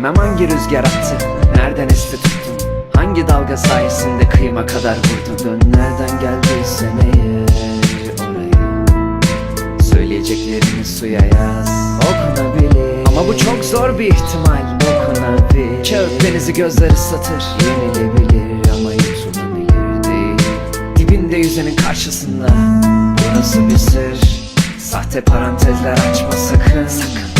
Bilmem hangi rüzgar attı Nereden esti tuttun? Hangi dalga sayesinde kıyıma kadar vurdun? Dön nereden geldiysen eğer oraya. Söyleyeceklerini suya yaz. Okunabilir. Ama bu çok zor bir ihtimal. Dokunabilir Kağıt denizi gözleri satır. Yenilebilir ama yutulabilir değil. Dibinde yüzenin karşısında. Burası bir sır. Sahte parantezler açma sakın. Sakın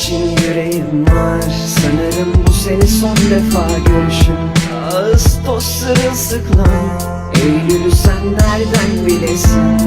için yüreğim var. Sanırım bu seni son defa görüşüm Ağustos sırılsıklam Eylül'ü sen nereden bilesin